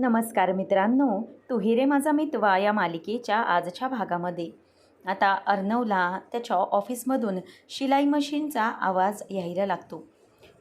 नमस्कार मित्रांनो तू हिरे माझा मितवा या मालिकेच्या आजच्या भागामध्ये. आता अर्णवला त्याच्या ऑफिसमधून शिलाई मशीनचा आवाज यायला लागतो.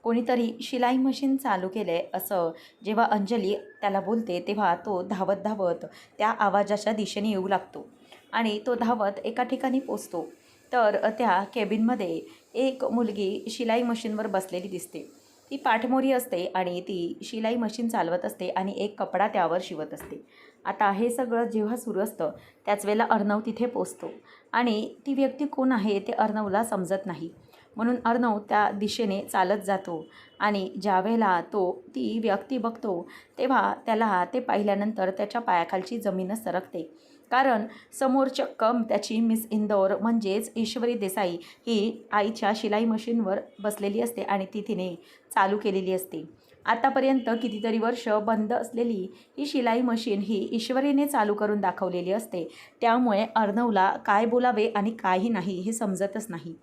कोणीतरी शिलाई मशीन चालू केलं आहे असं जेव्हा अंजली त्याला बोलते तेव्हा तो धावत धावत त्या आवाजाच्या दिशेने येऊ लागतो आणि तो धावत एका ठिकाणी पोचतो. तर त्या केबिनमध्ये एक मुलगी शिलाई मशीनवर बसलेली दिसते. ती पाठमोरी असते आणि ती शिलाई मशीन चालवत असते आणि एक कपडा त्यावर शिवत असते. आता हे सगळं जेव्हा सुरू असतं त्याच वेळेला अर्णव तिथे पोचतो. आणि ती व्यक्ती कोण आहे ते अर्णवला समजत नाही. म्हणून अर्णव त्या दिशेने चालत जातो आणि ज्यावेळेला तो ती व्यक्ती बघतो तेव्हा त्याला ते पाहिल्यानंतर त्याच्या पायाखालची जमीनच सरकते. कारण समोर चक्कम त्याची मिस इंदौर म्हणजेच ईश्वरी देसाई ही आईच्या शिलाई मशीनवर बसलेली असते आणि ती तिने चालू केलेली असते. आतापर्यंत कितीतरी वर्ष बंद असलेली ही शिलाई मशीन ही ईश्वरीने चालू करून दाखवलेली असते. त्यामुळे अर्णवला काय बोलावे आणि काही नाही हे समजतच नाही.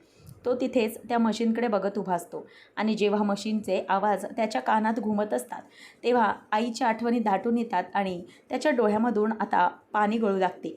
तो तिथेच त्या मशीनकडे बघत उभा असतो. आणि जेव्हा मशीनचे आवाज त्याच्या कानात घुमत असतात तेव्हा आईच्या आठवणी दाटून येतात आणि त्याच्या डोळ्यामधून आता पाणी गळू लागते.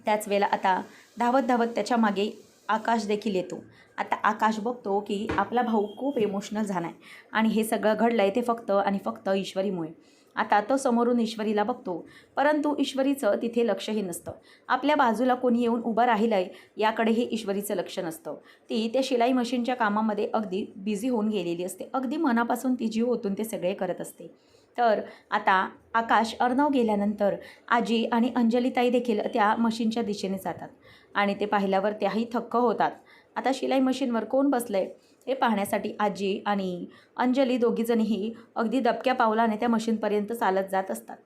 त्याच वेळेला आता धावत धावत त्याच्यामागे आकाश देखील येतो. आता आकाश बघतो की आपला भाऊ खूप इमोशनल झाला आहे आणि हे सगळं घडलं आहे ते फक्त आणि फक्त ईश्वरीमुळे. आता तो समोरून ईश्वरीला बघतो. परंतु ईश्वरीचं तिथे लक्षही नसतं. आपल्या बाजूला कोणी येऊन उभं राहिलं आहे याकडेही ईश्वरीचं लक्ष नसतं. ती त्या शिलाई मशीनच्या कामामध्ये अगदी बिझी होऊन गेलेली असते. अगदी मनापासून ती जीव ओतून ते सगळे करत असते. तर आता आकाश अर्णव गेल्यानंतर आजी आणि अंजलीताई देखील त्या मशीनच्या दिशेने जातात. आणि ते पाहिल्यावर त्याही थक्क होतात. आता शिलाई मशीनवर कोण बसलं आहे हे पाहण्यासाठी आजी आणि अंजली दोघीजणीही अगदी दबक्या पावलाने त्या मशीनपर्यंत चालत जात असतात.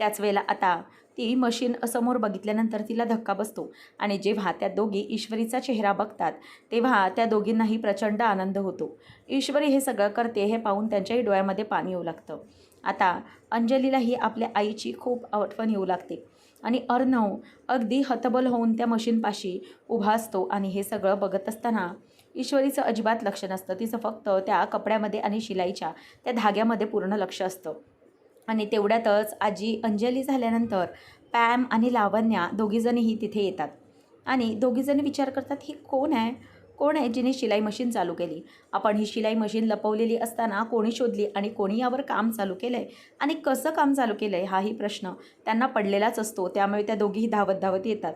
त्याच वेळेला आता ती मशीन समोर बघितल्यानंतर तिला धक्का बसतो आणि जेव्हा त्या दोघी ईश्वरीचा चेहरा बघतात तेव्हा त्या दोघींनाही प्रचंड आनंद होतो. ईश्वरी हे सगळं करते हे पाहून त्यांच्याही डोळ्यामध्ये पाणी येऊ लागतं. आता अंजलीलाही आपल्या आईची खूप आठवण येऊ लागते आणि अर्णव अगदी हतबल होऊन त्या मशीनपाशी उभा असतो आणि हे सगळं बघत असताना ईश्वरीचं अजिबात लक्ष नसतं. तिचं फक्त त्या कपड्यामध्ये आणि शिलाईच्या त्या धाग्यामध्ये पूर्ण लक्ष असतं. आणि तेवढ्यातच आजी अंजली झाल्यानंतर पॅम आणि लावण्या दोघीजणीही तिथे येतात. आणि दोघीजणी विचार करतात ही कोण आहे? कोण आहे जिने शिलाई मशीन चालू केली? आपण ही शिलाई मशीन लपवलेली असताना कोणी शोधली आणि कोणी यावर काम चालू केलं आहे आणि कसं काम चालू केलं आहे हाही प्रश्न त्यांना पडलेलाच असतो. त्यामुळे त्या दोघीही धावत धावत येतात.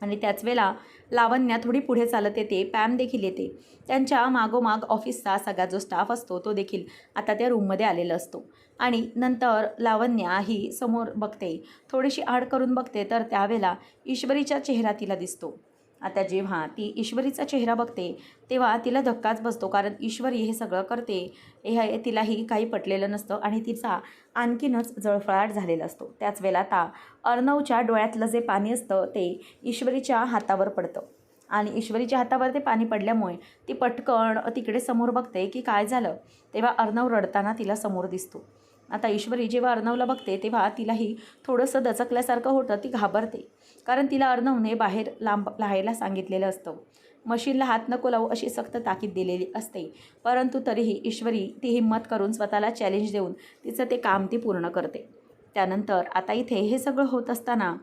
आणि त्याच वेळेला लावण्या थोडी पुढे चालत येते. पॅम देखील येते. त्यांच्या मागोमाग ऑफिसचा सगळा जो स्टाफ असतो तो देखील आता त्या रूममध्ये आलेला असतो. आणि नंतर लावण्या ही समोर बघते. थोडीशी आड करून बघते तर त्यावेळेला ईश्वरीचा चेहरा तिला दिसतो. आता जेव्हा ती ईश्वरीचा चेहरा बघते तेव्हा तिला धक्काच बसतो कारण ईश्वरी हे सगळं करते. हे तिलाही काही पटलेलं नसतं आणि तिचा आणखीनच जळफळाट झालेला असतो. त्याच वेळेला आता अर्णवच्या डोळ्यातलं जे पाणी असतं ते ईश्वरीच्या हातावर पडतं. आणि ईश्वरीच्या हातावर ते पाणी पडल्यामुळे ती पटकन तिकडे समोर बघते की काय झालं. तेव्हा अर्णव रडताना तिला समोर दिसतो. आता ईश्वरी जेव्हा अर्णवला बघते तेव्हा तिलाही थोडंसं दचकल्यासारखं होतं ती घाबरते. कारण तिला अर्णवने बाहेर लांब लाहायला सांगितलेलं असतं. मशीनला हात नको लावू अशी सक्त ताकीद दिलेली असते. परंतु तरीही ईश्वरी ती हिंमत करून स्वतःला चॅलेंज देऊन तिचं ते काम ती पूर्ण करते. त्यानंतर आता इथे हे सगळं होत असताना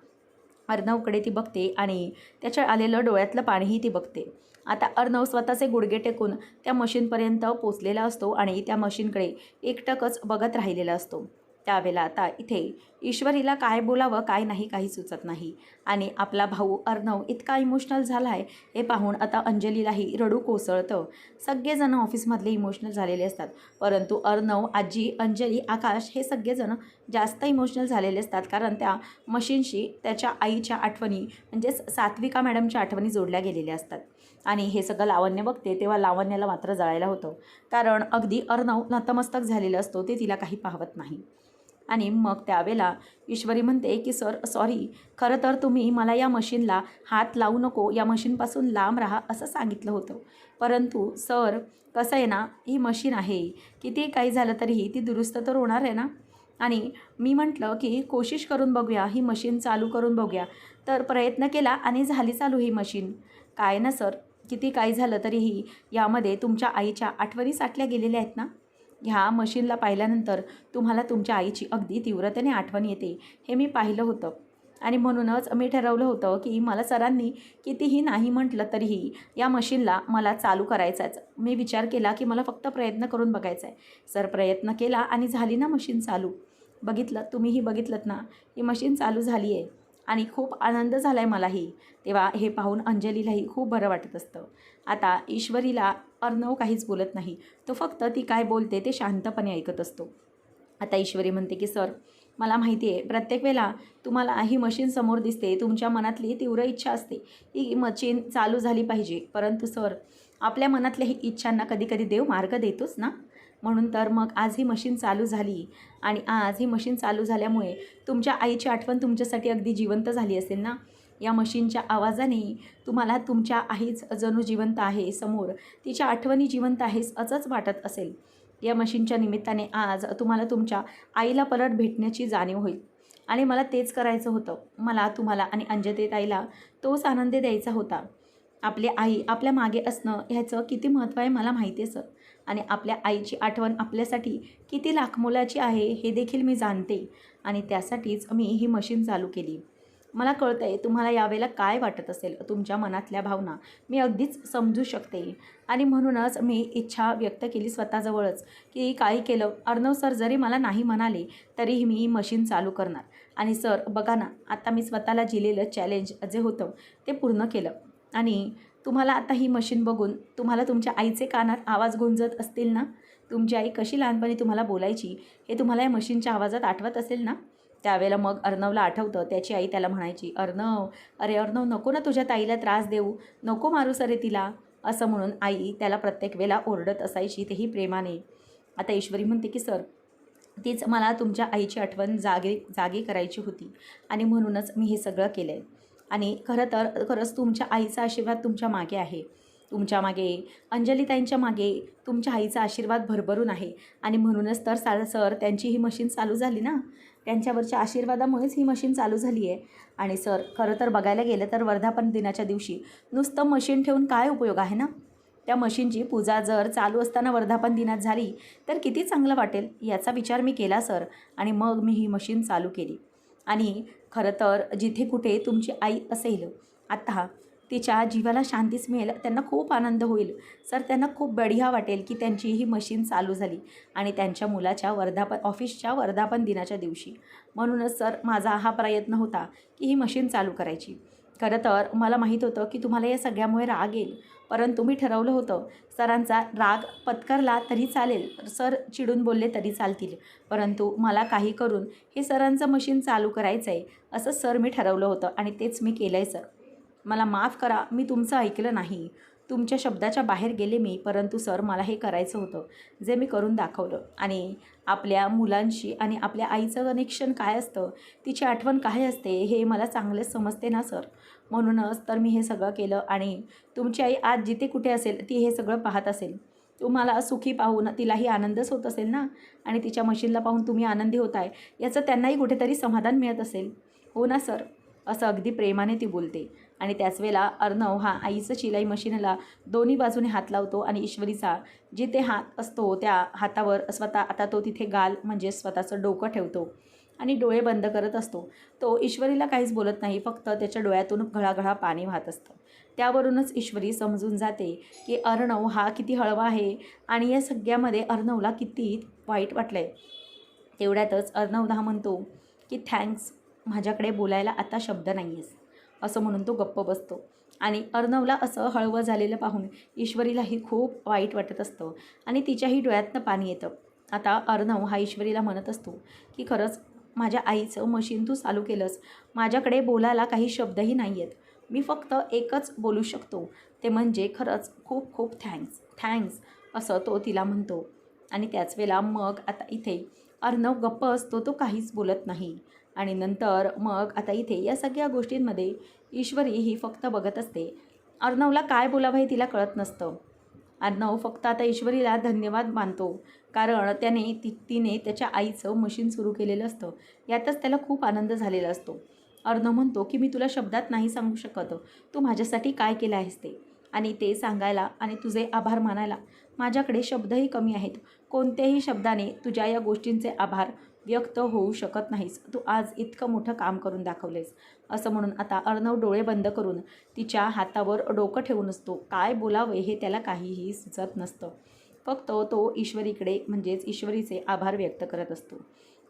अर्णवकडे ती बघते आणि त्याच्या आलेलं डोळ्यातलं पाणीही ती बघते. आता अर्णव स्वतःचे गुडघे टेकून त्या मशीनपर्यंत पोचलेला असतो आणि त्या मशीनकडे एकटकच बघत राहिलेला असतो. त्यावेळेला आता इथे ईश्वरीला काय बोलावं काय नाही काही सुचत नाही. आणि आपला भाऊ अर्णव इतका इमोशनल झाला आहे हे पाहून आता अंजलीलाही रडू कोसळतं. सगळेजण ऑफिसमधले इमोशनल झालेले असतात. परंतु अर्णव आजी अंजली आकाश हे सगळेजण जास्त इमोशनल झालेले असतात कारण त्या मशीनशी त्याच्या आईच्या आठवणी म्हणजेच सात्विका मॅडमच्या आठवणी जोडल्या गेलेल्या असतात. आणि हे सगळं लावण्य बघते तेव्हा लावण्याला मात्र जळायला होतं. कारण अगदी अर्णव नतमस्तक झालेलं असतो ते तिला काही पाहवत नाही. आणि मग त्यावेळेला ईश्वरी म्हणते की सर सॉरी खरं तर तुम्ही मला या मशीनला हात लावू नको या मशीनपासून लांब राहा असं सांगितलं होतं. परंतु सर कसं आहे ना ही मशीन आहे किती काही झालं तरीही ती दुरुस्त तर होणार आहे ना? आणि मी म्हटलं की कोशिश करून बघूया ही मशीन चालू करून बघूया. तर प्रयत्न केला आणि झाली चालू ही मशीन. काय ना सर किती काही झालं तरीही यामध्ये तुमच्या आईच्या आठवणी साठल्या गेलेल्या आहेत ना? ह्या मशीनला पाहिल्यानंतर तुम्हाला तुमच्या आईची अगदी तीव्रतेने आठवण येते. हे मी पाहिलं होतं. आणि म्हणूनच मी ठरवलं होतं की मला सरांनी कितीही नाही म्हटलं तरीही या मशीनला मला चालू करायचाच. मी विचार केला की मला फक्त प्रयत्न करून बघायचा आहे सर प्रयत्न केला आणि झाली ना मशीन चालू? बघितलं? तुम्हीही बघितलं ना? ही मशीन चालू झाली आहे आणि खूप आनंद झाला आहे मलाही. तेव्हा हे पाहून अंजलीलाही खूप बरं वाटत असतं. आता ईश्वरीला अर्णव काहीच बोलत नाही. तो फक्त ती काय बोलते ते शांतपणे ऐकत असतो. आता ईश्वरी म्हणते की सर मला माहिती आहे प्रत्येक वेळेला तुम्हाला ही मशीन समोर दिसते. तुमच्या मनातली तीव्र इच्छा असते. ही मशीन चालू झाली पाहिजे. परंतु सर आपल्या मनातल्याही इच्छांना कधी कधी देव मार्ग देतोच ना? म्हणून तर मग आज ही मशीन चालू झाली. आणि आज ही मशीन चालू झाल्यामुळे तुमच्या आईची आठवण तुमच्यासाठी अगदी जिवंत झाली असेल ना? या मशीनच्या आवाजाने तुम्हाला तुमच्या आईच जणू जिवंत आहे समोर. तिच्या आठवणी जिवंत आहेस असंच वाटत असेल. या मशीनच्या निमित्ताने आज तुम्हाला तुमच्या आईला परत भेटण्याची जाणीव होईल. आणि मला तेच करायचं होतं. मला तुम्हाला आणि अंजते ताईला तोच आनंद द्यायचा होता. आपली आई आपल्या मागे असणं ह्याचं किती महत्त्व आहे मला माहिती आहे सर. आणि आपल्या आईची आठवण आपल्यासाठी किती लाखमोलाची आहे हे देखील मी जाणते आणि त्यासाठीच मी ही मशीन चालू केली. मला कळतं आहे तुम्हाला यावेळेला काय वाटत असेल तुमच्या मनातल्या भावना. मी अगदीच समजू शकते. आणि म्हणूनच मी इच्छा व्यक्त केली स्वतःजवळच की काही केलं. अर्णव सर जरी मला नाही म्हणाले तरीही मी ही मशीन चालू करणार. आणि सर बघा ना आता मी स्वतःला दिलेलं चॅलेंज जे होतं ते पूर्ण केलं. आणि तुम्हाला आता ही मशीन बघून तुम्हाला तुमच्या आईचे कानात आवाज गुंजत असतील ना? तुमची आई कशी लहानपणी तुम्हाला बोलायची? हे तुम्हाला या मशीनच्या आवाजात आठवत असेल ना? त्यावेळेला मग अर्णवला आठवतं. त्याची आई त्याला म्हणायची अर्णव अरे अर्णव नको ना तुझ्या ताईला त्रास देऊ. नको मारू सरे तिला. असं म्हणून आई त्याला प्रत्येक वेळेला ओरडत असायची तेही प्रेमाने. आता ईश्वरी म्हणते की सर तीच मला तुमच्या आईची आठवण जागे जागी करायची होती आणि म्हणूनच मी हे सगळं केलं आहे आणि खरं तर खरंच तुमच्या आईचा आशीर्वाद तुमच्या मागे आहे. तुमच्या मागे अंजलीताईंच्या मागे तुमच्या आईचा आशीर्वाद भरभरून आहे. आणि म्हणूनच तर सा सर त्यांची ही मशीन चालू झाली ना? त्यांच्यावरच्या आशीर्वादामुळेच ही मशीन चालू झाली आहे. आणि सर खरं तर बघायला गेलं तर वर्धापन दिनाच्या दिवशी नुसतं मशीन ठेवून काय उपयोग आहे ना? त्या मशीनची पूजा जर चालू असताना वर्धापन दिनात झाली तर किती चांगलं वाटेल याचा विचार मी केला सर. आणि मग मी ही मशीन चालू केली. आणि खरं तर जिथे कुठे तुमची आई असेल आता तिच्या जीवाला शांतीच मिळेल त्यांना खूप आनंद होईल. सर त्यांना खूप बढिया वाटेल की त्यांची ही मशीन चालू झाली आणि त्यांच्या मुलाच्या वर्धापन ऑफिसच्या वर्धापन दिनाच्या दिवशी. म्हणूनच सर माझा हा प्रयत्न होता की ही मशीन चालू करायची. खरं तर मला माहीत होतं की तुम्हाला या सगळ्यामुळे राग येईल. परंतु मी ठरवलं होतं सरांचा राग पत्करला तरी चालेल. सर चिडून बोलले तरी चालतील. परंतु मला काही करून हे सरांचं मशीन चालू करायचं आहे असं सर मी ठरवलं होतं आणि तेच मी केलं आहे सर. मला माफ करा मी तुमचं ऐकलं नाही. तुमच्या शब्दाच्या बाहेर गेले मी परंतु सर मला हे करायचं होतं जे मी करून दाखवलं. आणि आपल्या मुलांशी आणि आपल्या आईचं कनेक्शन काय असतं तिची आठवण काय असते हे मला चांगलेच समजते ना सर? म्हणूनच तर मी हे सगळं केलं आणि तुमची आई आज जिथे कुठे असेल ती हे सगळं पाहत असेल. तुम्हाला सुखी पाहून तिलाही आनंदच होत असेल ना? आणि तिच्या मशीनला पाहून तुम्ही आनंदी होत आहे याचं त्यांनाही कुठेतरी समाधान मिळत असेल. हो ना सर? असं अगदी प्रेमाने ती बोलते. आणि त्याच वेळेला अर्णव हा आईचं शिलाई मशीनला दोन्ही बाजूने हात लावतो आणि ईश्वरीचा जिथे हात असतो त्या हातावर स्वतः आता तो तिथे गाल म्हणजे स्वतःचं डोकं ठेवतो आणि डोळे बंद करत असतो. तो ईश्वरीला काहीच बोलत नाही फक्त त्याच्या डोळ्यातून घळाघळा पाणी वाहत असतं. त्यावरूनच ईश्वरी समजून जाते की अर्णव हा किती हळवा आहे आणि या सगळ्यामध्ये अर्णवला किती वाईट वाटलं आहे तेवढ्यातच अर्णवदा म्हणतो की थँक्स माझ्याकडे बोलायला आता शब्द नाही आहेस असं म्हणून तो गप्प बसतो. आणि अर्णवला असं हळवं झालेलं पाहून ईश्वरीलाही खूप वाईट वाटत असतं आणि तिच्याही डोळ्यातनं पाणी येतं. आता अर्णव हा ईश्वरीला म्हणत असतो की खरंच माझ्या आईचं मशीन तू चालू केलंस. माझ्याकडे बोलायला काही शब्दही नाही आहेत मी फक्त एकच बोलू शकतो. ते म्हणजे खरंच खूप खूप थँक्स थँक्स असं तो तिला म्हणतो. आणि त्याच वेळेला मग आता इथे अर्णव गप्प असतो तो काहीच बोलत नाही. आणि नंतर मग आता इथे या सगळ्या गोष्टींमध्ये ईश्वरी ही फक्त बघत असते. अर्णवला काय बोलावं हे तिला कळत नसतं. अर्णव फक्त आता ईश्वरीला धन्यवाद मानतो. कारण त्याने ती तिने त्याच्या आईचं मशीन सुरू केलेलं असतं. यातच त्याला खूप आनंद झालेला असतो. अर्णव म्हणतो की मी तुला शब्दात नाही सांगू शकत. तू माझ्यासाठी काय केलं आहेस ते? आणि ते सांगायला आणि तुझे आभार मानायला माझ्याकडे शब्दही कमी आहेत. कोणत्याही शब्दाने तुझ्या या गोष्टींचे आभार व्यक्त होऊ शकत नाहीस. तू आज इतकं मोठं काम करून दाखवलेस. असं म्हणून आता अर्णव डोळे बंद करून तिच्या हातावर डोकं ठेवून असतो. काय बोलावे हे त्याला काहीही सुचत नसतं. फक्त तो ईश्वरीकडे म्हणजेच ईश्वरीचे आभार व्यक्त करत असतो.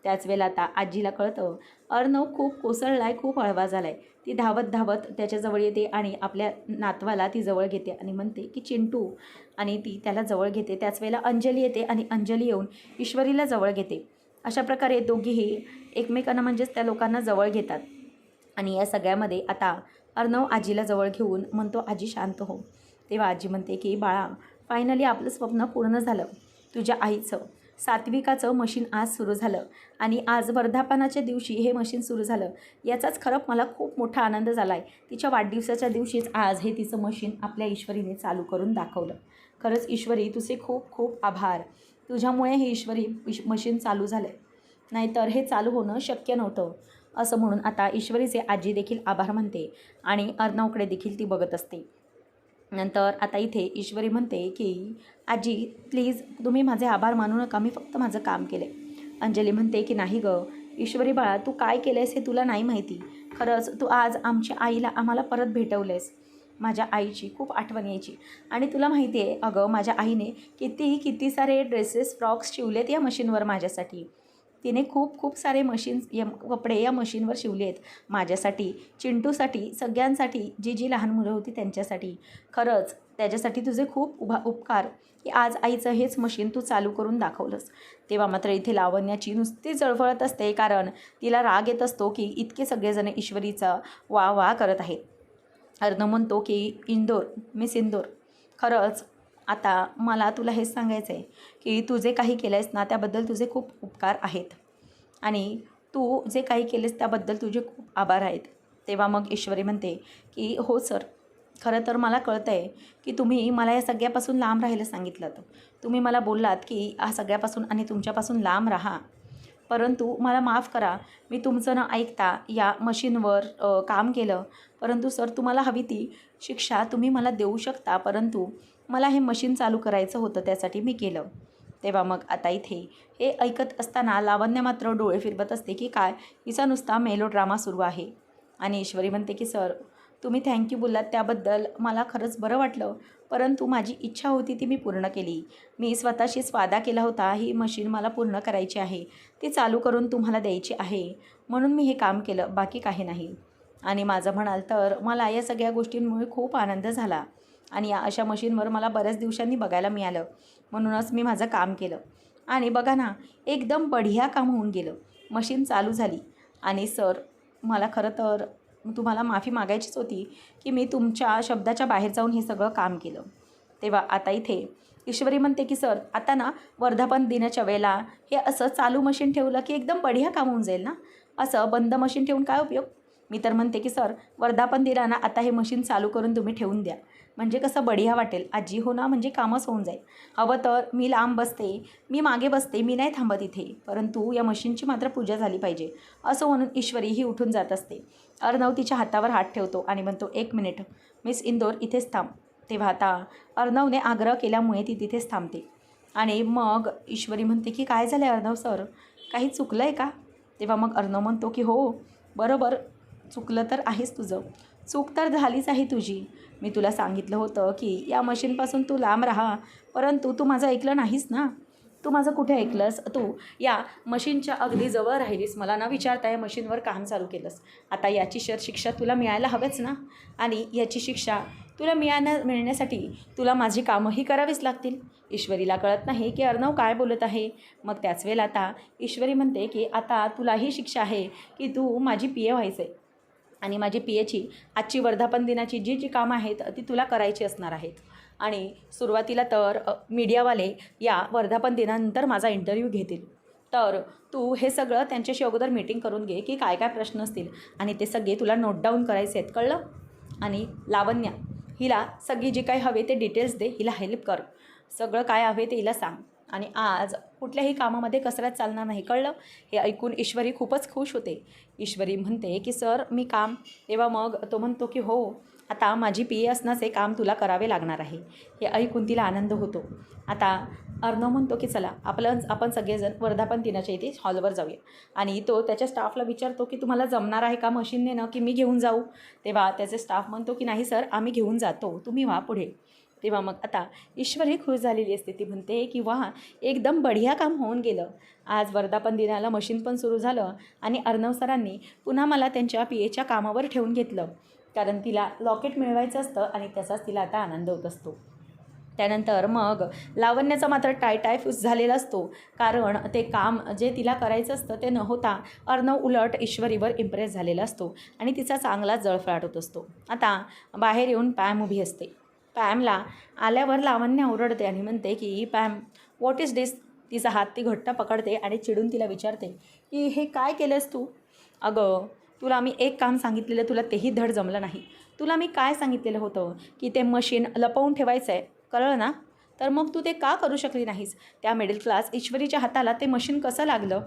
त्याच वेळेला आता आजीला कळतं अर्णव खूप कोसळलाय खूप हळवा झालाय. ती धावत धावत त्याच्याजवळ येते आणि आपल्या नातवाला ती जवळ घेते आणि म्हणते की चिंटू आणि ती त्याला जवळ घेते. त्याच वेळेला अंजली येते आणि अंजली येऊन ईश्वरीला जवळ घेते. अशा प्रकारे दोघीही एकमेकांना म्हणजेच त्या लोकांना जवळ घेतात. आणि या सगळ्यामध्ये आता अर्णव आजीला जवळ घेऊन म्हणतो आजी शांत हो. तेव्हा आजी म्हणते की बाळा फायनली आपलं स्वप्न पूर्ण झालं. तुझ्या आईचं सात्विकाचं मशीन आज सुरू झालं. आणि आज वर्धापनाच्या दिवशी हे मशीन सुरू झालं. याचाच खरं मला खूप मोठा आनंद झाला आहे तिच्या वाढदिवसाच्या दिवशीच आज हे तिचं मशीन आपल्या ईश्वरीने चालू करून दाखवलं. खरंच ईश्वरी तुझे खूप खूप आभार. तुझ्यामुळे हे ईश्वरी मशीन चालू झालं. आहे नाहीतर हे चालू होणं शक्य नव्हतं असं म्हणून आता ईश्वरीचे आजी देखील आभार मानते आणि अर्णवकडे देखील ती बघत असते. नंतर आता इथे ईश्वरी म्हणते की आजी प्लीज तुम्ही माझे आभार मानू नका मी फक्त माझं काम केलं अंजली म्हणते की नाही गं ईश्वरी बाळा तू काय केलं आहेस हे तुला नाही माहिती. खरंच तू आज आमच्या आईला आम्हाला परत भेटवलं माझ्या आईची खूप आठवण यायची. आणि तुला माहिती आहे अगं माझ्या आईने किती किती सारे ड्रेसेस फ्रॉक्स शिवलेत या मशीनवर माझ्यासाठी. तिने खूप खूप सारे मशीन्स या कपडे या मशीनवर शिवले आहेत माझ्यासाठी चिंटूसाठी सगळ्यांसाठी जी जी लहान मुलं होती त्यांच्यासाठी. खरंच त्याच्यासाठी तुझे खूप उभा उपकार की आज आईचं हेच मशीन तू चालू करून दाखवलंस. तेव्हा मात्र इथे लावण्याची नुसती जळफळत असते कारण तिला राग येत असतो की इतके सगळेजण ईश्वरीचा वा वा करत आहेत. अर्न म्हणतो की इंदोर मिस इंदोर. खरंच आता मला तुला हेच सांगायचं आहे की तू जे काही केलं आहेस ना त्याबद्दल तुझे खूप उपकार आहेत. आणि तू जे काही केलेस त्याबद्दल तुझे खूप आभार आहेत. तेव्हा मग ईश्वरी म्हणते की हो सर खरं तर मला कळतं आहे की तुम्ही मला या सगळ्यापासून लांब राहायला सांगितलं तुम्ही मला बोललात की हा सगळ्यापासून आणि तुमच्यापासून लांब राहा. परंतु मला माफ करा मी तुमचं न ऐकता या मशीनवर काम केलं. परंतु सर तुम्हाला हवी ती शिक्षा तुम्ही मला देऊ शकता परंतु मला हे मशीन चालू करायचं होतं त्यासाठी मी केलं. तेव्हा मग आता इथे हे ऐकत असताना लावण्य मात्र डोळे फिरवत असते की काय? हिचा नुसता मेलो ड्रामा सुरू आहे. आणि ईश्वरी म्हणते की सर तुम्ही थँक्यू बोललात त्याबद्दल मला खरंच बरं वाटलं. परंतु माझी इच्छा होती ती मी पूर्ण केली. मी स्वतःशीच वादा केला होता. ही मशीन मला पूर्ण करायची आहे. ती चालू करून तुम्हाला द्यायची आहे. म्हणून मी हे काम केलं. बाकी काही नाही. आणि माझं म्हणाल तर मला या सगळ्या गोष्टींमुळे खूप आनंद झाला. आणि या अशा मशीनवर मला बऱ्याच दिवसांनी बघायला मिळालं. म्हणूनच मी माझं काम केलं. आणि बघा ना एकदम बढिया काम होऊन गेलं. मशीन चालू झाली. आणि सर मला खरं तर तुम्हाला माफी मागायचीच होती की मी तुमच्या शब्दाच्या बाहेर जाऊन हे सगळं काम केलं. तेव्हा आता इथे ईश्वरी म्हणते की सर आता ना वर्धापन दिनाच्या वेळेला हे असं चालू मशीन ठेवलं की एकदम बढिया काम होऊन जाईल ना? असं बंद मशीन ठेवून काय उपयोग? मी तर म्हणते की सर वर्धापन दिला ना आता हे मशीन चालू करून तुम्ही ठेवून द्या. म्हणजे कसं बढिया वाटेल. आजी हो ना म्हणजे कामच होऊन जाईल. हवं तर मी लांब बसते मी मागे बसते मी नाही थांबत इथे. परंतु या मशीनची मात्र पूजा झाली पाहिजे. असं म्हणून ईश्वरी ही उठून जात असते. अर्णव तिच्या हातावर हात ठेवतो आणि म्हणतो एक मिनिट मिस इंदोर इथेच थांब. तेव्हा आता अर्णवने आग्रह केल्यामुळे ती तिथेच थांबते. आणि मग ईश्वरी म्हणते की काय झालं आहे अर्णव सर? काही चुकलं आहे का? तेव्हा मग अर्णव म्हणतो की हो बरोबर चुकलं तर आहेच तुझं. चूक तर झालीच आहे तुझी. मी तुला सांगितलं होतं की या मशीनपासून तू लांब राहा परंतु तू माझं ऐकलं नाहीस ना? तू माझं कुठे ऐकलंस? तू या मशीनच्या अगदी जवळ राहिलीस. मला न विचारता या मशीनवर काम चालू केलंस. आता याची शर शिक्षा तुला मिळायला हवेच ना? आणि याची शिक्षा तुला मिळाण्या मिळण्यासाठी तुला माझी कामंही करावीच लागतील. ईश्वरीला कळत नाही की अर्णव काय बोलत आहे. मग त्याच वेळेला आता ईश्वरी म्हणते की आता तुला ही शिक्षा आहे की तू माझी पी ए व्हायचं आहे आणि माझी पी एची आजची वर्धापन दिनाची जी जी कामं आहेत ती तुला करायची असणार आहेत. आणि सुरुवातीला तर मीडियावाले या वर्धापन दिनानंतर माझा इंटरव्ह्यू घेतील. तर तू हे सगळं त्यांच्याशी अगोदर मीटिंग करून घे की काय काय प्रश्न असतील आणि ते सगळे तुला नोट डाऊन करायचे आहेत कळलं? आणि लावण्या हिला सगळी जे काही हवे ते डिटेल्स दे हिला हेल्प कर. सगळं काय हवे ते हिला सांग. आणि आज कुठल्याही कामामध्ये कसरत चालणार नाही कळलं? हे ऐकून ईश्वरी खूपच खुश होते. ईश्वरी म्हणते की सर मी काम. तेव्हा मग तो म्हणतो की हो आता माझी पी ए असण्याचे काम तुला करावे लागणार आहे. हे ऐकून तिला आनंद होतो. आता अर्णव म्हणतो की चला आपलं आपण सगळेजण वर्धापन दिनाच्या इथे हॉलवर जाऊया. आणि तो त्याच्या स्टाफला विचारतो की तुम्हाला जमणार आहे का मशीनने ना की मी घेऊन जाऊ? तेव्हा त्याचे स्टाफ म्हणतो की नाही सर आम्ही घेऊन जातो. तुम्ही व्हा पुढे. तेव्हा मग आता ईश्वरी खुश झालेली असते. ती म्हणते की वा एकदम बढिया काम होऊन गेलं. आज वर्धापन दिनाला मशीन पण सुरू झालं आणि अर्णव सरांनी पुन्हा मला त्यांच्या पी एच्या कामावर ठेवून घेतलं. कारण तिला लॉकेट मिळवायचं असतं आणि त्याचाच तिला आता आनंद होत असतो. त्यानंतर मग लावण्याचा मात्र टाय टाय झालेला असतो. कारण ते काम जे तिला करायचं असतं ते न होता अर्णव उलट ईश्वरीवर इम्प्रेस झालेला असतो आणि तिचा चांगला जळफळाट होत असतो. आता बाहेर येऊन पॅम उभी असते. पॅमला आल्यावर लावण्य ओरडते आणि म्हणते की पॅम वॉट इज डिस तिचा हात ती घट्ट पकडते आणि चिडून तिला विचारते की हे काय केलंस तू? अगं तुला मी एक काम सांगितलेलं तुला तेही धड जमलं नाही. तुला मी काय सांगितलेलं होतं की ते मशीन लपवून ठेवायचं आहे कळलं ना? तर मग तू ते का करू शकली नाहीस? त्या मिडल क्लास ईश्वरीच्या हाताला ते मशीन कसं लागलं?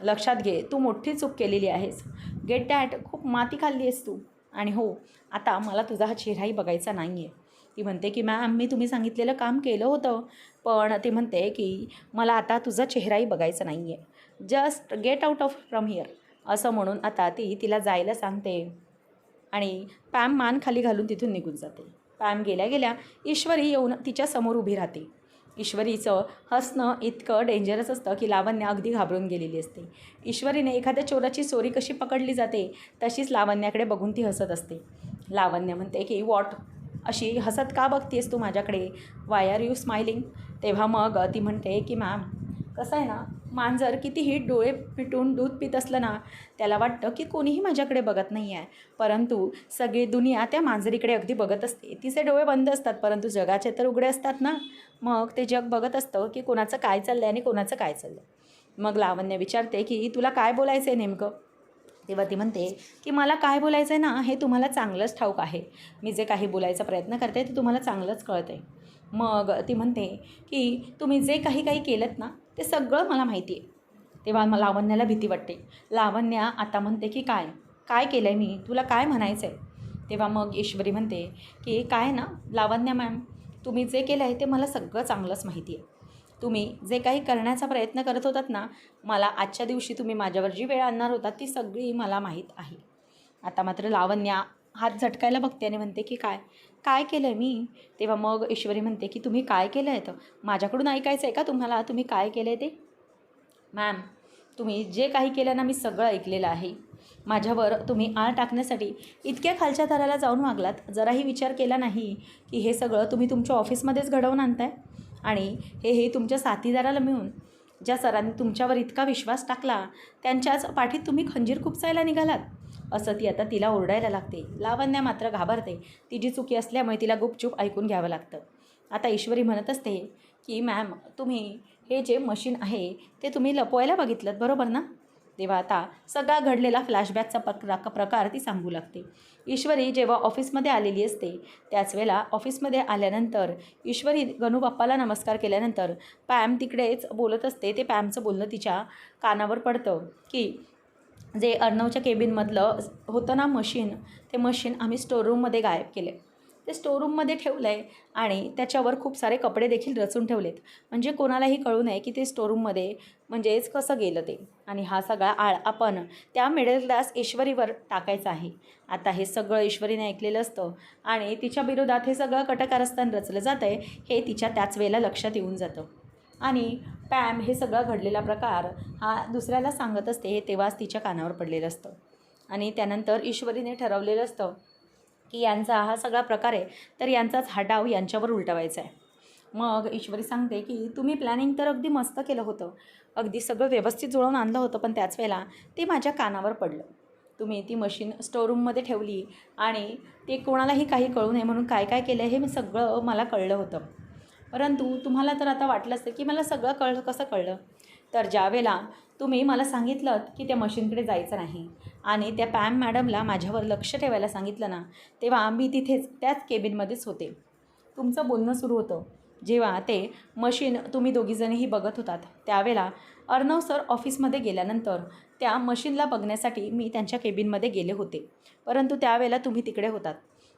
लक्षात घे तू मोठी चूक केलेली आहेस. गेट डॅट खूप माती खाल्ली आहेस तू. आणि हो आता मला तुझा हा चेहराही बघायचा नाही आहे ती म्हणते की मॅम मी तुम्ही सांगितलेलं काम केलं होतं पण ती म्हणते की मला आता तुझा चेहराही बघायचा नाही आहे just get out of from here असं म्हणून आता ती तिला जायला सांगते. आणि पॅम मान खाली घालून तिथून निघून जाते. पॅम गेल्या गेल्या ईश्वरी येऊन तिच्या समोर उभी राहते. ईश्वरीचं हसणं इतकं डेंजरस असतं की लावण्य अगदी घाबरून गेलेली असते. ईश्वरीने एखाद्या चोराची चोरी कशी पकडली जाते तशीच लावण्याकडे बघून ती हसत असते. लावण्य म्हणते की वॉट? अशी हसत का बघतेस तू माझ्याकडे? वाय आर यू स्माइलिंग तेव्हा मग ती म्हणते की मॅम कसं आहे ना मांजर कितीही डोळे पिटून दूध पित असलं ना त्याला वाटतं की कोणीही माझ्याकडे बघत नाही आहे परंतु सगळी दुनिया त्या मांजरीकडे अगदी बघत असते. तिचे डोळे बंद असतात परंतु जगाचे तर उघडे असतात ना. मग ते जग बघत असतं की कोणाचं काय चाललं आहे आणि कोणाचं काय चाललं आहे मग लावण्य विचारते की तुला काय बोलायचं आहे नेमकं? तेव्हा ती म्हणते की मला काय बोलायचं आहे ना हे तुम्हाला चांगलंच ठाऊक आहे. मी जे काही बोलायचा प्रयत्न करते ते तुम्हाला चांगलंच कळतं आहे मग ती म्हणते की तुम्ही जे काही काही केलं ना ते सगळं मला माहिती आहे. तेव्हा मला लावण्याला भीती वाटते. लावण्या आता म्हणते की काय? काय केलं आहे मी? तुला काय म्हणायचं आहे तेव्हा मग ईश्वरी म्हणते की काय ना लावण्या मॅम तुम्ही जे केलं आहे ते मला सगळं चांगलंच माहिती आहे. तुम्ही जे काही करण्याचा प्रयत्न करत होतात ना मला आजच्या दिवशी तुम्ही माझ्यावर जी वेळ आणणार होता ती सगळी मला माहीत आहे. आता मात्र लावण्या हात झटकायला बघते आणि म्हणते की काय? काय केलं आहे मी? तेव्हा मग ईश्वरी म्हणते की तुम्ही काय केलं आहे तर माझ्याकडून ऐकायचं आहे का तुम्हाला? तुम्ही काय केलं आहे ते? मॅम तुम्ही जे काही केलं ना मी सगळं ऐकलेलं आहे. माझ्यावर तुम्ही आळ टाकण्यासाठी इतक्या खालच्या थराला जाऊन मागलात जराही विचार केला नाही की हे सगळं तुम्ही तुमच्या ऑफिसमध्येच घडवून आणताय? आणि हे हे तुमच्या साथीदाराला मिळून ज्या सरांनी तुमच्यावर इतका विश्वास टाकला त्यांच्याच पाठीत तुम्ही खंजीर खुपसायला निघालात? असं ती आता तिला ओरडायला लागते. लावण्या मात्र घाबरते. तिची चुकी असल्यामुळे तिला गुपचूप ऐकून घ्यावं लागतं. आता ईश्वरी म्हणत असते की मॅम तुम्ही हे जे मशीन आहे ते तुम्ही लपवायला बघितलं बरोबर ना? तेव्हा आता सगळा घडलेला फ्लॅशबॅकचा प्रक्रा प्रकार ती सांगू लागते. ईश्वरी जेव्हा ऑफिसमध्ये आलेली असते त्याच वेळेला ऑफिसमध्ये आल्यानंतर ईश्वरी गणू बाप्पाला नमस्कार केल्यानंतर पॅम तिकडेच बोलत असते. ते पॅमचं बोलणं तिच्या कानावर पडतं की जे अर्णवच्या केबिनमधलं होतं ना मशीन ते मशीन आम्ही स्टोरूममध्ये गायब केले. ते स्टोरूममध्ये ठेवलं आहे आणि त्याच्यावर खूप सारे कपडे देखील रचून ठेवलेत. म्हणजे कोणालाही कळू नये की ते स्टोरूममध्ये म्हणजेच कसं गेलं ते. आणि हा सगळा आळ आपण त्या मिडल क्लास ईश्वरीवर टाकायचा आहे. आता हे सगळं ईश्वरीने ऐकलेलं असतं आणि तिच्या विरोधात हे सगळं कटकारस्थान रचलं जातं आहे हे तिच्या त्याच वेळेला लक्षात येऊन जातं. आणि पॅम हे सगळं घडलेला प्रकार हा दुसऱ्याला सांगत असते हे तेव्हाच तिच्या कानावर पडलेलं असतं. आणि त्यानंतर ईश्वरीने ठरवलेलं असतं की यांचा हा सगळा प्रकार आहे तर यांचाच हा डाव यांच्यावर उलटवायचा आहे. मग ईश्वरी सांगते की तुम्ही प्लॅनिंग तर अगदी मस्त केलं होतं अगदी सगळं व्यवस्थित जुळवून आणलं होतं पण त्याच वेळेला ते माझ्या कानावर पडलं. तुम्ही ती मशीन स्टोरूममध्ये ठेवली आणि ते कोणालाही काही कळू नये म्हणून काय काय केलं हे मी सगळं मला कळलं होतं. परंतु तुम्हाला तर आता वाटलं असतं की मला सगळं कळलं कसं कळलं? तर ज्यावेळेला तुम्ही मला सांगितलं की त्या मशीनकडे जायचं नाही आणि त्या पॅम मॅडमला माझ्यावर लक्ष ठेवायला सांगितलं ना तेव्हा मी तिथेच त्याच केबिनमध्येच होते. तुमचं बोलणं सुरू होतं. जेव्हा ते मशीन तुम्ही दोघीजणीही बघत होतात त्यावेळेला अर्णव सर ऑफिसमध्ये गेल्यानंतर त्या मशीनला बघण्यासाठी मी त्यांच्या केबिनमध्ये गेले होते. परंतु त्यावेळेला तुम्ही तिकडे होतात.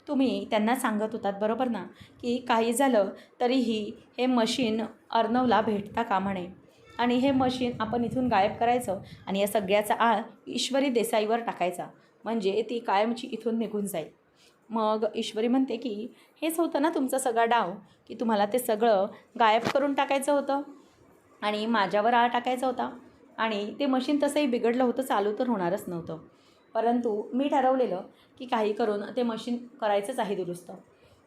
तुम्ही त्यांना सांगत होतात बरोबर ना? की काही झालं तरीही हे मशीन अर्णवला भेटता कामा नये आणि हे मशीन आपण इथून गायब करायचं आणि या सगळ्याचा आळ ईश्वरी देसाईवर टाकायचा. म्हणजे ती कायमची इथून निघून जाईल. मग ईश्वरी म्हणते की हेच होतं ना तुमचा सगळा डाव? की तुम्हाला ते सगळं गायब करून टाकायचं होतं? आणि माझ्यावर आळ टाकायचा होता? आणि ते मशीन तसंही बिघडलं होतं चालू तर होणारच नव्हतं. परंतु मी ठरवलेलं की काही करून ते मशीन करायचंच आहे दुरुस्त.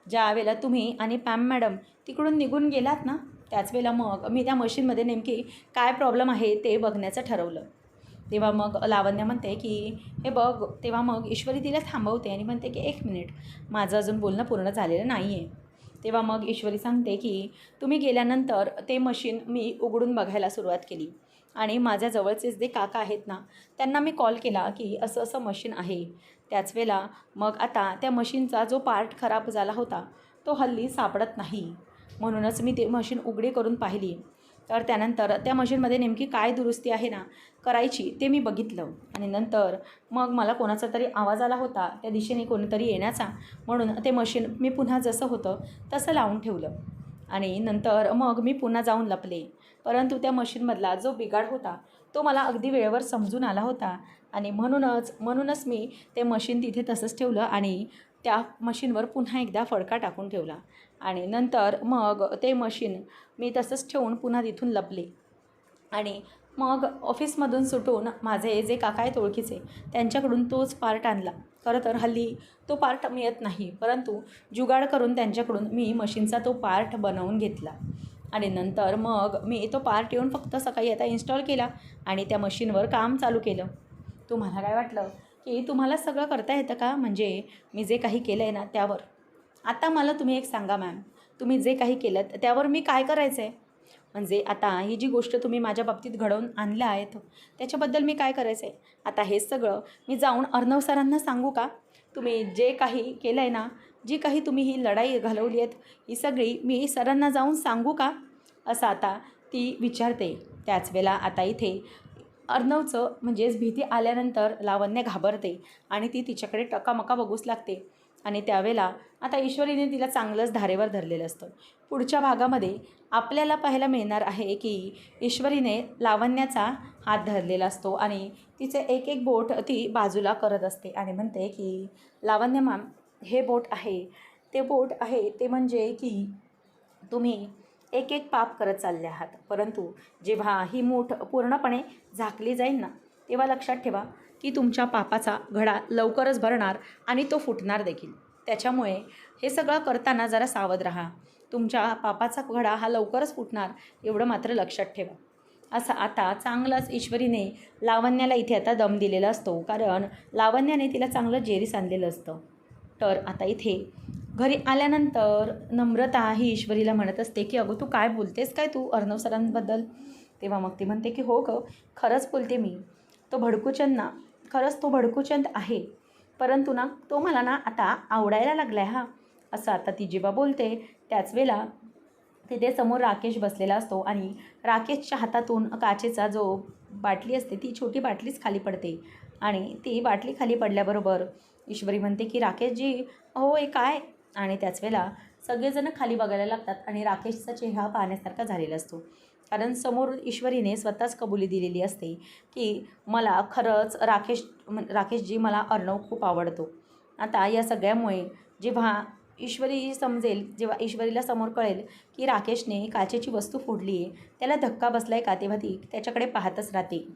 ज्या वेळेला तुम्ही आणि पॅम मॅडम तिकडून निघून गेलात ना त्याच वेळेला मग मी त्या मशीनमध्ये नेमकी काय प्रॉब्लेम आहे ते बघण्याचं ठरवलं. तेव्हा मग लावण्या म्हणते की हे बघ तेव्हा मग ईश्वरी तिला थांबवते आणि म्हणते की एक मिनिट माझं अजून बोलणं पूर्ण झालेलं नाही आहे तेव्हा मग ईश्वरी सांगते की तुम्ही गेल्यानंतर ते मशीन मी उघडून बघायला सुरुवात केली. आणि माझ्या जवळचेच जे काका आहेत ना त्यांना मी कॉल केला की असं असं मशीन आहे. त्याच वेळेला मग आता त्या मशीनचा जो पार्ट खराब झाला होता तो हल्ली सापडत नाही. म्हणूनच मी ते मशीन उघडी करून पाहिली. तर त्यानंतर त्या मशीनमध्ये नेमकी काय दुरुस्ती आहे ना करायची ते मी बघितलं. आणि नंतर मग मला कोणाचा तरी आवाज आला होता त्या दिशेने कोणीतरी येण्याचा. म्हणून ते मशीन मी पुन्हा जसं होतं तसं लावून ठेवलं. आणि नंतर मग मी पुन्हा जाऊन लपले. परंतु त्या मशीनमधला जो बिघाड होता तो मला अगदी वेळेवर समजून आला होता. आणि म्हणूनच म्हणूनच मी ते मशीन तिथे तसंच ठेवलं आणि त्या मशीनवर पुन्हा एकदा फडका टाकून ठेवला. आणि नंतर मग ते मशीन मी तसंच ठेवून पुन्हा तिथून लपले. आणि मग ऑफिसमधून सुटून माझे जे काका आहेत ओळखीचे त्यांच्याकडून तोच पार्ट आणला. खरं तर हल्ली तो पार्ट मिळत नाही परंतु जुगाड करून त्यांच्याकडून मी मशीनचा तो पार्ट बनवून घेतला. आणि नंतर मग मी तो पार्ट येऊन फक्त सकाळी आता इन्स्टॉल केला आणि त्या मशीनवर काम चालू केलं. तुम्हाला काय वाटलं? की तुम्हाला सगळं करता येतं का? म्हणजे मी जे काही केलं आहे ना त्यावर. आता मला तुम्ही एक सांगा मॅम तुम्ही जे काही केलं त्यावर मी काय करायचं आहे म्हणजे आता ही जी गोष्ट तुम्ही माझ्या बाबतीत घडवून आणल्या आहेत त्याच्याबद्दल मी काय करायचं आहे आता हे सगळं मी जाऊन अर्णव सरांना सांगू का? तुम्ही जे काही केलं आहे ना जी काही तुम्ही ही लढाई घालवली आहेत ही सगळी मी सरांना जाऊन सांगू का? असं आता ती विचारते. त्याच वेळेला आता इथे अर्णवचं म्हणजेच भीती आल्यानंतर लावण्य घाबरते आणि ती तिच्याकडे टकामका बघूच लागते. आणि त्यावेळेला आता ईश्वरीने तिला चांगलंच धारेवर धरलेलं असतं. पुढच्या भागामध्ये आपल्याला पाहायला मिळणार आहे की ईश्वरीने लावण्याचा हात धरलेला असतो आणि तिचे एक एक बोट ती बाजूला करत असते आणि म्हणते की लावण्य माम हे बोट आहे. ते बोट आहे ते म्हणजे की तुम्ही एक एक पाप करत चालले आहात. परंतु जेव्हा ही मूठ पूर्णपणे झाकली जाईल ना तेव्हा लक्षात ठेवा की तुमच्या पापाचा घडा लवकरच भरणार आणि तो फुटणार देखील. त्याच्यामुळे हे सगळं करताना जरा सावध राहा. तुमच्या पापाचा घडा हा लवकरच फुटणार एवढं मात्र लक्षात ठेवा. असं आता चांगलाच ईश्वरीने लावण्याला इथे आता दम दिलेला असतो कारण लावण्याने तिला चांगलं जेरीस आणलेलं असतं. तर आता इथे घरी आल्यानंतर नम्रता ही ईश्वरीला म्हणत असते की अगं तू काय बोलतेस काय तू अर्णव सरांबद्दल? तेव्हा मग ती म्हणते की हो ग खरंच बोलते मी. तो भडकूचंद ना खरंच तो भडकूचंद आहे. परंतु ना तो मला ना आता आवडायला लागला आहे हा. असं आता ती जेव्हा बोलते त्याच वेळेला तिथे समोर राकेश बसलेला असतो आणि राकेशच्या हातातून काचेचा जो बाटली असते ती छोटी बाटलीच खाली पडते. आणि ती बाटली खाली पडल्याबरोबर ईश्वरी म्हणते की राकेशजी हो हे काय? आणि त्याच वेळेला सगळेजण खाली बघायला लागतात आणि राकेशचा चेहरा पाहण्यासारखा झालेला असतो. कारण समोर ईश्वरीने स्वतःच कबुली दिलेली असते की मला खरंच राकेश राकेशजी मला अर्णव खूप आवडतो. आता या सगळ्यामुळे जेव्हा ईश्वरी समजेल जेव्हा ईश्वरीला समोर कळेल की राकेशने काचेची वस्तू फोडली आहे त्याला धक्का बसला आहे का तेव्हा ती त्याच्याकडे पाहतच राहते.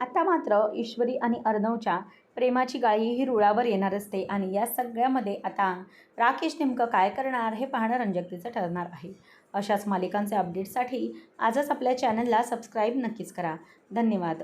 आता मात्र ईश्वरी आणि अर्णवच्या प्रेमाची गाळी ही रुळावर येणार असते आणि या सगळ्यामध्ये आता राकेश नेमकं काय करणार हे पाहणं रंजकतेचं ठरणार आहे. अशाच मालिकांचे अपडेटसाठी आजच आपल्या चॅनलला सबस्क्राईब नक्कीच करा. धन्यवाद.